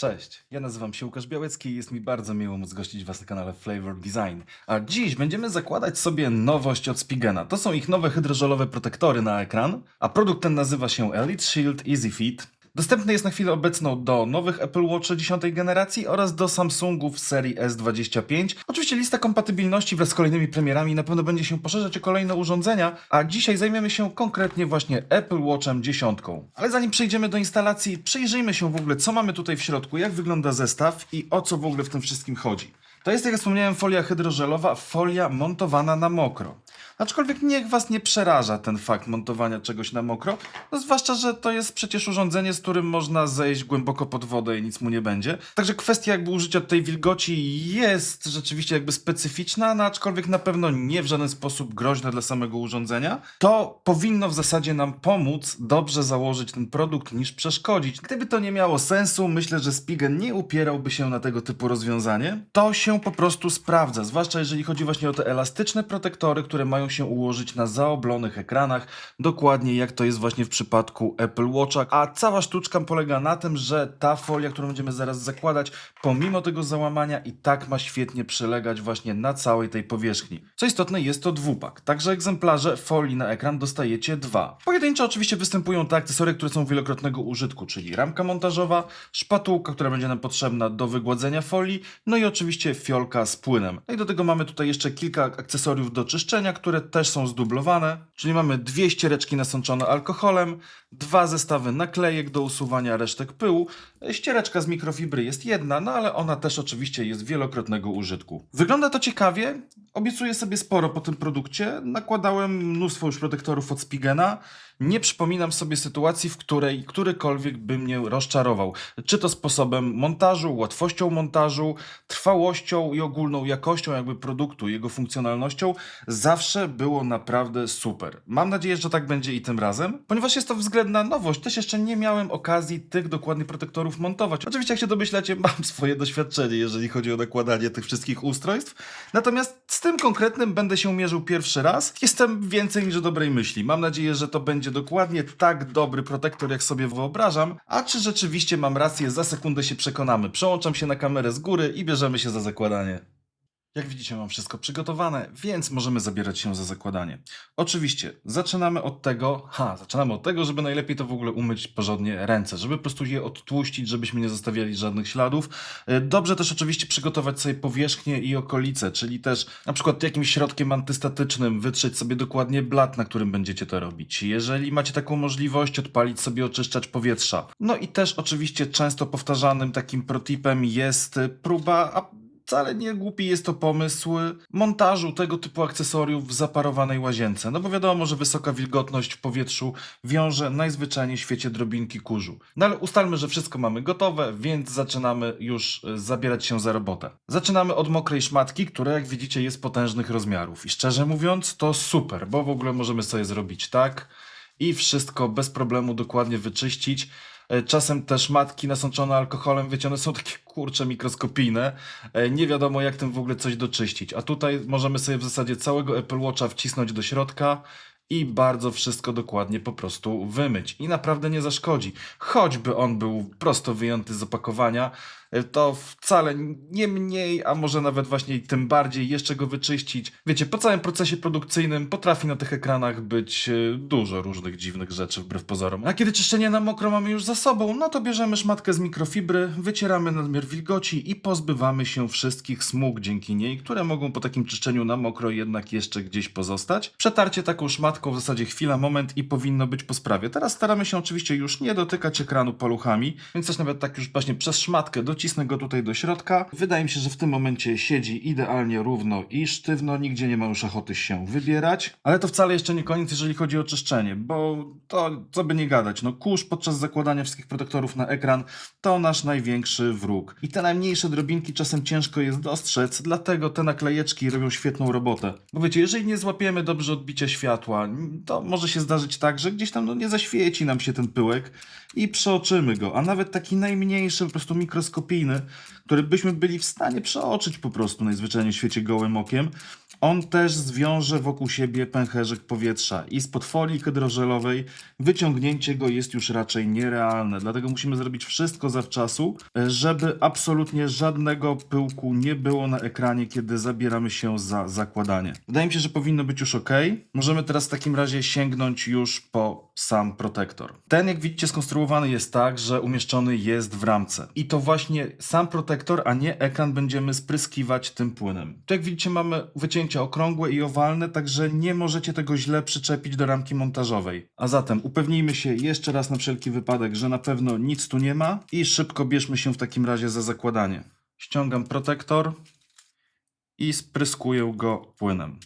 Cześć, ja nazywam się Łukasz Białecki i jest mi bardzo miło móc gościć Was na kanale Flavor Design. A dziś będziemy zakładać sobie nowość od Spigena. To są ich nowe hydrożelowe protektory na ekran, a produkt ten nazywa się Elite Shield Easy Fit. Dostępny jest na chwilę obecną do nowych Apple Watch 10 generacji oraz do Samsungów serii S25. Oczywiście lista kompatybilności wraz z kolejnymi premierami na pewno będzie się poszerzać o kolejne urządzenia, a dzisiaj zajmiemy się konkretnie właśnie Apple Watchem 10. Ale zanim przejdziemy do instalacji, przyjrzyjmy się w ogóle co mamy tutaj w środku, jak wygląda zestaw i o co w ogóle w tym wszystkim chodzi. To jest, jak ja wspomniałem, folia hydrożelowa, folia montowana na mokro. Aczkolwiek niech Was nie przeraża ten fakt montowania czegoś na mokro, no zwłaszcza, że to jest przecież urządzenie, z którym można zejść głęboko pod wodę i nic mu nie będzie. Także kwestia jakby użycia tej wilgoci jest rzeczywiście jakby specyficzna, no aczkolwiek na pewno nie w żaden sposób groźna dla samego urządzenia. To powinno w zasadzie nam pomóc dobrze założyć ten produkt niż przeszkodzić. Gdyby to nie miało sensu, myślę, że Spigen nie upierałby się na tego typu rozwiązanie. To się po prostu sprawdza, zwłaszcza jeżeli chodzi właśnie o te elastyczne protektory, które mają się ułożyć na zaoblonych ekranach, dokładnie jak to jest właśnie w przypadku Apple Watcha. A cała sztuczka polega na tym, że ta folia, którą będziemy zaraz zakładać, pomimo tego załamania i tak ma świetnie przylegać właśnie na całej tej powierzchni. Co istotne, jest to dwupak, także egzemplarze folii na ekran dostajecie dwa. Pojedynczo oczywiście występują te akcesoria, które są wielokrotnego użytku, czyli ramka montażowa, szpatułka, która będzie nam potrzebna do wygładzenia folii, no i oczywiście fiolka z płynem. No i do tego mamy tutaj jeszcze kilka akcesoriów do czyszczenia, które też są zdublowane, czyli mamy dwie ściereczki nasączone alkoholem, dwa zestawy naklejek do usuwania resztek pyłu, ściereczka z mikrofibry jest jedna, no ale ona też oczywiście jest wielokrotnego użytku. Wygląda to ciekawie, obiecuję sobie sporo po tym produkcie, nakładałem mnóstwo już protektorów od Spigena, nie przypominam sobie sytuacji, w której którykolwiek by mnie rozczarował. Czy to sposobem montażu, łatwością montażu, trwałością i ogólną jakością jakby produktu, jego funkcjonalnością, zawsze było naprawdę super. Mam nadzieję, że tak będzie i tym razem. Ponieważ jest to względna nowość, też jeszcze nie miałem okazji tych dokładnych protektorów montować. Oczywiście, jak się domyślacie, mam swoje doświadczenie, jeżeli chodzi o nakładanie tych wszystkich ustrojstw. Natomiast z tym konkretnym będę się mierzył pierwszy raz. Jestem więcej niż dobrej myśli. Mam nadzieję, że to będzie dokładnie tak dobry protektor, jak sobie wyobrażam. A czy rzeczywiście mam rację, za sekundę się przekonamy. Przełączam się na kamerę z góry i bierzemy się za zakładanie. Jak widzicie, mam wszystko przygotowane, więc możemy zabierać się za zakładanie. Oczywiście, zaczynamy od tego, ha, zaczynamy od tego, żeby najlepiej to w ogóle umyć porządnie ręce, żeby po prostu je odtłuścić, żebyśmy nie zostawiali żadnych śladów. E, Dobrze też oczywiście przygotować sobie powierzchnię i okolice, czyli też na przykład jakimś środkiem antystatycznym wytrzeć sobie dokładnie blat, na którym będziecie to robić. Jeżeli macie taką możliwość, odpalić sobie oczyszczacz powietrza. No i też oczywiście często powtarzanym takim protipem jest próba wcale nie głupi jest to pomysł montażu tego typu akcesoriów w zaparowanej łazience. No bo wiadomo, że wysoka wilgotność w powietrzu wiąże najzwyczajniej w świecie drobinki kurzu. No ale ustalmy, że wszystko mamy gotowe, więc zaczynamy już e, zabierać się za robotę. Zaczynamy od mokrej szmatki, która jak widzicie jest potężnych rozmiarów. I szczerze mówiąc to super, bo w ogóle możemy sobie zrobić tak i wszystko bez problemu dokładnie wyczyścić. E, Czasem te szmatki nasączone alkoholem, wiecie, one są takie kurcze mikroskopijne. E, Nie wiadomo jak tym w ogóle coś doczyścić. A tutaj możemy sobie w zasadzie całego Apple Watcha wcisnąć do środka i bardzo wszystko dokładnie po prostu wymyć. I naprawdę nie zaszkodzi. Choćby on był prosto wyjęty z opakowania, to wcale nie mniej, a może nawet właśnie tym bardziej jeszcze go wyczyścić. Wiecie, po całym procesie produkcyjnym potrafi na tych ekranach być e, dużo różnych dziwnych rzeczy wbrew pozorom. A kiedy czyszczenie na mokro mamy już za sobą, no to bierzemy szmatkę z mikrofibry, wycieramy nadmiar wilgoci i pozbywamy się wszystkich smug dzięki niej, które mogą po takim czyszczeniu na mokro jednak jeszcze gdzieś pozostać. Przetarcie taką szmatką w zasadzie chwila, moment i powinno być po sprawie. Teraz staramy się oczywiście już nie dotykać ekranu paluchami, więc też nawet tak już właśnie przez szmatkę docisnę go tutaj do środka. Wydaje mi się, że w tym momencie siedzi idealnie równo i sztywno, nigdzie nie ma już ochoty się wybierać. Ale to wcale jeszcze nie koniec, jeżeli chodzi o czyszczenie, bo to co by nie gadać, no kurz podczas zakładania wszystkich protektorów na ekran to nasz największy wróg. I te najmniejsze drobinki czasem ciężko jest dostrzec, dlatego te naklejeczki robią świetną robotę. Bo wiecie, jeżeli nie złapiemy dobrze odbicia światła, to może się zdarzyć tak, że gdzieś tam no, nie zaświeci nam się ten pyłek i przeoczymy go. A nawet taki najmniejszy, po prostu mikroskopijny, który byśmy byli w stanie przeoczyć po prostu najzwyczajniej w świecie gołym okiem, On też zwiąże wokół siebie pęcherzyk powietrza i spod folii hydrożelowej wyciągnięcie go jest już raczej nierealne. Dlatego musimy zrobić wszystko zawczasu, żeby absolutnie żadnego pyłku nie było na ekranie, kiedy zabieramy się za zakładanie. Wydaje mi się, że powinno być już ok. Możemy teraz w takim razie sięgnąć już po sam protektor. Ten, jak widzicie, skonstruowany jest tak, że umieszczony jest w ramce. I to właśnie sam protektor, a nie ekran będziemy spryskiwać tym płynem. Tu jak widzicie mamy wycięcia okrągłe i owalne, także nie możecie tego źle przyczepić do ramki montażowej. A zatem upewnijmy się jeszcze raz na wszelki wypadek, że na pewno nic tu nie ma i szybko bierzmy się w takim razie za zakładanie. Ściągam protektor i spryskuję go płynem.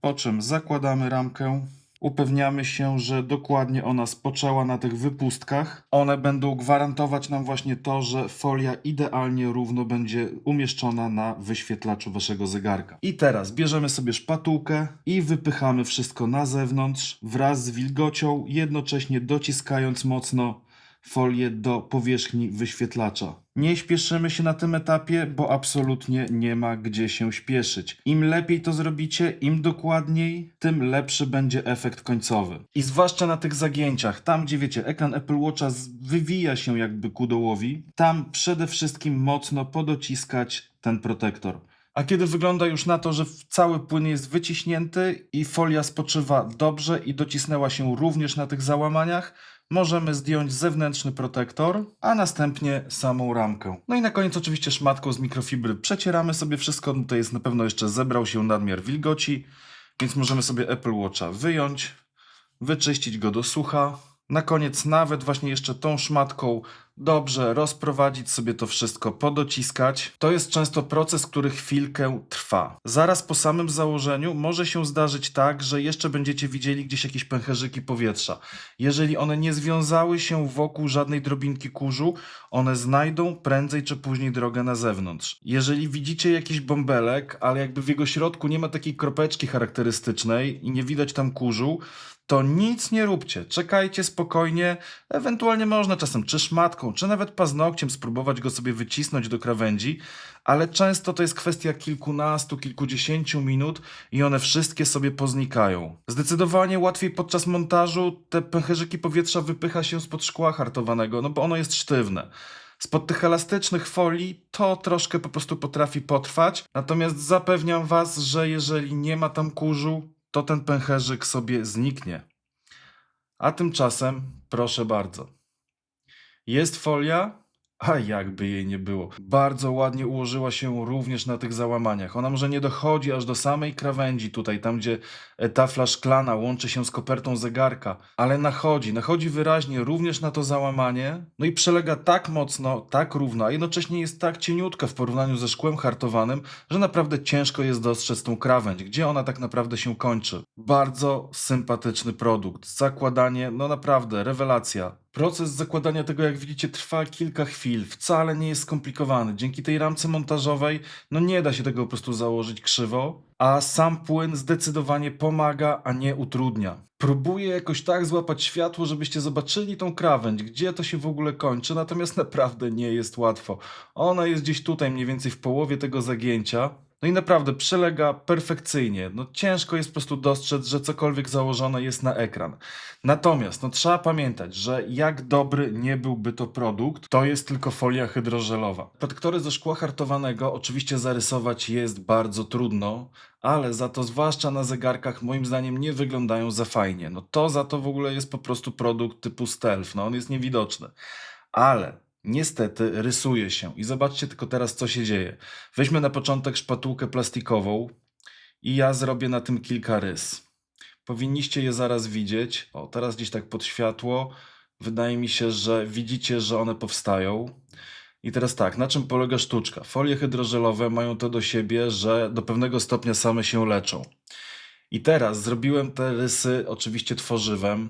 Po czym zakładamy ramkę. Upewniamy się, że dokładnie ona spoczęła na tych wypustkach. One będą gwarantować nam właśnie to, że folia idealnie równo będzie umieszczona na wyświetlaczu waszego zegarka. I teraz bierzemy sobie szpatułkę i wypychamy wszystko na zewnątrz wraz z wilgocią, jednocześnie dociskając mocno folię do powierzchni wyświetlacza. Nie śpieszymy się na tym etapie, bo absolutnie nie ma gdzie się śpieszyć. Im lepiej to zrobicie, im dokładniej, tym lepszy będzie efekt końcowy. I zwłaszcza na tych zagięciach, tam gdzie wiecie, ekran Apple Watcha wywija się jakby ku dołowi, tam przede wszystkim mocno podociskać ten protektor. A kiedy wygląda już na to, że cały płyn jest wyciśnięty i folia spoczywa dobrze i docisnęła się również na tych załamaniach, możemy zdjąć zewnętrzny protektor, a następnie samą ramkę. No i na koniec oczywiście szmatką z mikrofibry przecieramy sobie wszystko. Tutaj jest na pewno jeszcze zebrał się nadmiar wilgoci, więc możemy sobie Apple Watcha wyjąć, wyczyścić go do sucha. Na koniec nawet właśnie jeszcze tą szmatką dobrze rozprowadzić sobie to wszystko, podociskać. To jest często proces, który chwilkę trwa. Zaraz po samym założeniu może się zdarzyć tak, że jeszcze będziecie widzieli gdzieś jakieś pęcherzyki powietrza. Jeżeli one nie związały się wokół żadnej drobinki kurzu, one znajdą prędzej czy później drogę na zewnątrz. Jeżeli widzicie jakiś bąbelek, ale jakby w jego środku nie ma takiej kropeczki charakterystycznej i nie widać tam kurzu, to nic nie róbcie. Czekajcie spokojnie. Ewentualnie można czasem czy szmatką, czy nawet paznokciem spróbować go sobie wycisnąć do krawędzi, ale często to jest kwestia kilkunastu, kilkudziesięciu minut i one wszystkie sobie poznikają. Zdecydowanie łatwiej podczas montażu te pęcherzyki powietrza wypycha się spod szkła hartowanego, no bo ono jest sztywne. Spod tych elastycznych folii to troszkę po prostu potrafi potrwać, natomiast zapewniam Was, że jeżeli nie ma tam kurzu, to ten pęcherzyk sobie zniknie. A tymczasem, proszę bardzo. Jest folia, a jakby jej nie było. Bardzo ładnie ułożyła się również na tych załamaniach. Ona może nie dochodzi aż do samej krawędzi tutaj, tam gdzie e, tafla szklana łączy się z kopertą zegarka, ale nachodzi, nachodzi wyraźnie również na to załamanie, no i przelega tak mocno, tak równo, a jednocześnie jest tak cieniutka w porównaniu ze szkłem hartowanym, że naprawdę ciężko jest dostrzec tą krawędź, gdzie ona tak naprawdę się kończy. Bardzo sympatyczny produkt. Zakładanie, no naprawdę, rewelacja. Proces zakładania tego, jak widzicie, trwa kilka chwil. Wcale nie jest skomplikowany. Dzięki tej ramce montażowej, no nie da się tego po prostu założyć krzywo, a sam płyn zdecydowanie pomaga, a nie utrudnia. Próbuję jakoś tak złapać światło, żebyście zobaczyli tą krawędź, gdzie to się w ogóle kończy, natomiast naprawdę nie jest łatwo. Ona jest gdzieś tutaj, mniej więcej w połowie tego zagięcia. No i naprawdę przelega perfekcyjnie. No ciężko jest po prostu dostrzec, że cokolwiek założone jest na ekran. Natomiast no, trzeba pamiętać, że jak dobry nie byłby to produkt, to jest tylko folia hydrożelowa. Protektory ze szkła hartowanego oczywiście zarysować jest bardzo trudno, ale za to zwłaszcza na zegarkach moim zdaniem nie wyglądają za fajnie. No to za to w ogóle jest po prostu produkt typu stealth, no on jest niewidoczny. Ale niestety rysuje się i zobaczcie tylko teraz co się dzieje. Weźmy na początek szpatułkę plastikową i ja zrobię na tym kilka rys. Powinniście je zaraz widzieć. O, teraz gdzieś tak pod światło. Wydaje mi się, że widzicie, że one powstają. I teraz tak, na czym polega sztuczka? Folie hydrożelowe mają to do siebie, że do pewnego stopnia same się leczą. I teraz zrobiłem te rysy oczywiście tworzywem,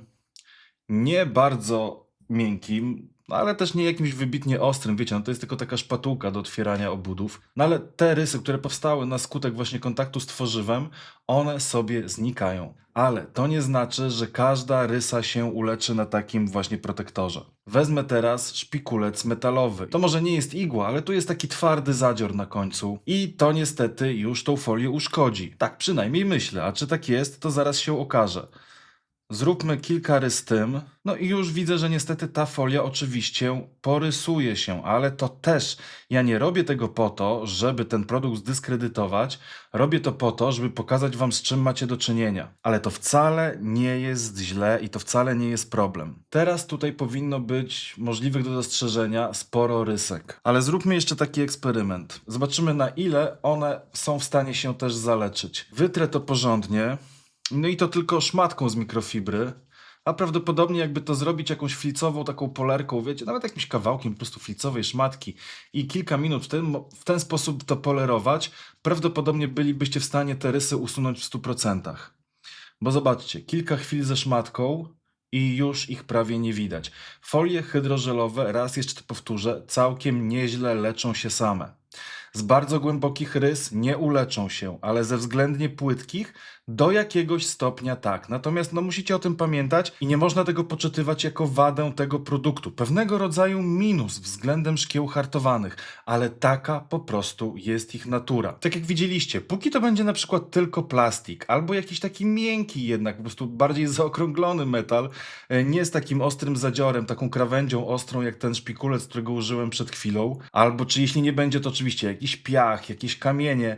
nie bardzo miękkim, no ale też nie jakimś wybitnie ostrym, wiecie, no to jest tylko taka szpatułka do otwierania obudów. No ale te rysy, które powstały na skutek właśnie kontaktu z tworzywem, one sobie znikają. Ale to nie znaczy, że każda rysa się uleczy na takim właśnie protektorze. Wezmę teraz szpikulec metalowy. To może nie jest igła, ale tu jest taki twardy zadzior na końcu i to niestety już tą folię uszkodzi. Tak przynajmniej myślę, a czy tak jest, to zaraz się okaże. Zróbmy kilka rys tym. No i już widzę, że niestety ta folia oczywiście porysuje się, ale to też ja nie robię tego po to, żeby ten produkt zdyskredytować. Robię to po to, żeby pokazać wam z czym macie do czynienia. Ale to wcale nie jest źle i to wcale nie jest problem. Teraz tutaj powinno być możliwych do zastrzeżenia sporo rysek. Ale zróbmy jeszcze taki eksperyment. Zobaczymy na ile one są w stanie się też zaleczyć. Wytrę to porządnie. No i to tylko szmatką z mikrofibry. A prawdopodobnie jakby to zrobić jakąś flicową taką polerką, wiecie, nawet jakimś kawałkiem po prostu flicowej szmatki i kilka minut w ten, w ten sposób to polerować, prawdopodobnie bylibyście w stanie te rysy usunąć w 100%. Bo zobaczcie, kilka chwil ze szmatką i już ich prawie nie widać. Folie hydrożelowe, raz jeszcze to powtórzę, całkiem nieźle leczą się same. Z bardzo głębokich rys nie uleczą się, ale ze względnie płytkich do jakiegoś stopnia tak. Natomiast no, musicie o tym pamiętać i nie można tego poczytywać jako wadę tego produktu. Pewnego rodzaju minus względem szkieł hartowanych, ale taka po prostu jest ich natura. Tak jak widzieliście, póki to będzie na przykład tylko plastik albo jakiś taki miękki jednak, po prostu bardziej zaokrąglony metal, e, nie z takim ostrym zadziorem, taką krawędzią ostrą jak ten szpikulec, którego użyłem przed chwilą, albo czy jeśli nie będzie to oczywiście jakiś piach, jakieś kamienie,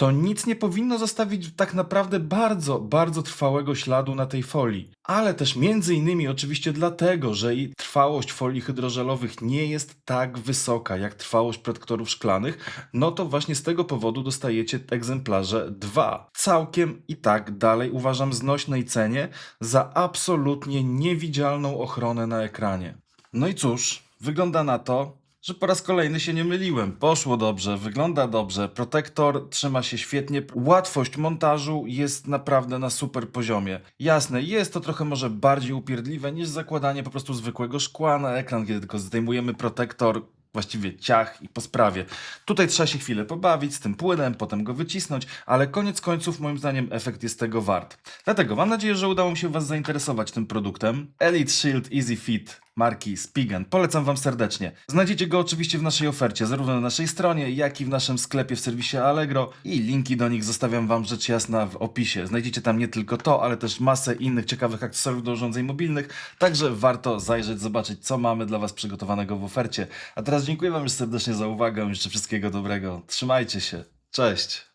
to nic nie powinno zostawić tak naprawdę bardzo, bardzo trwałego śladu na tej folii. Ale też między innymi oczywiście dlatego, że i trwałość folii hydrożelowych nie jest tak wysoka jak trwałość protektorów szklanych, no to właśnie z tego powodu dostajecie egzemplarze 2. Całkiem i tak dalej uważam znośnej cenie za absolutnie niewidzialną ochronę na ekranie. No i cóż, wygląda na to, że po raz kolejny się nie myliłem. Poszło dobrze, wygląda dobrze, protektor trzyma się świetnie, łatwość montażu jest naprawdę na super poziomie. Jasne, jest to trochę może bardziej upierdliwe niż zakładanie po prostu zwykłego szkła na ekran, kiedy tylko zdejmujemy protektor, właściwie ciach i po sprawie. Tutaj trzeba się chwilę pobawić z tym płynem, potem go wycisnąć, ale koniec końców moim zdaniem efekt jest tego wart. Dlatego mam nadzieję, że udało mi się Was zainteresować tym produktem. Elite Shield Easy Fit marki Spigen. Polecam Wam serdecznie. Znajdziecie go oczywiście w naszej ofercie, zarówno na naszej stronie, jak i w naszym sklepie w serwisie Allegro i linki do nich zostawiam Wam rzecz jasna w opisie. Znajdziecie tam nie tylko to, ale też masę innych ciekawych akcesoriów do urządzeń mobilnych, także warto zajrzeć, zobaczyć co mamy dla Was przygotowanego w ofercie. A teraz dziękuję Wam już serdecznie za uwagę, życzę wszystkiego dobrego. Trzymajcie się. Cześć!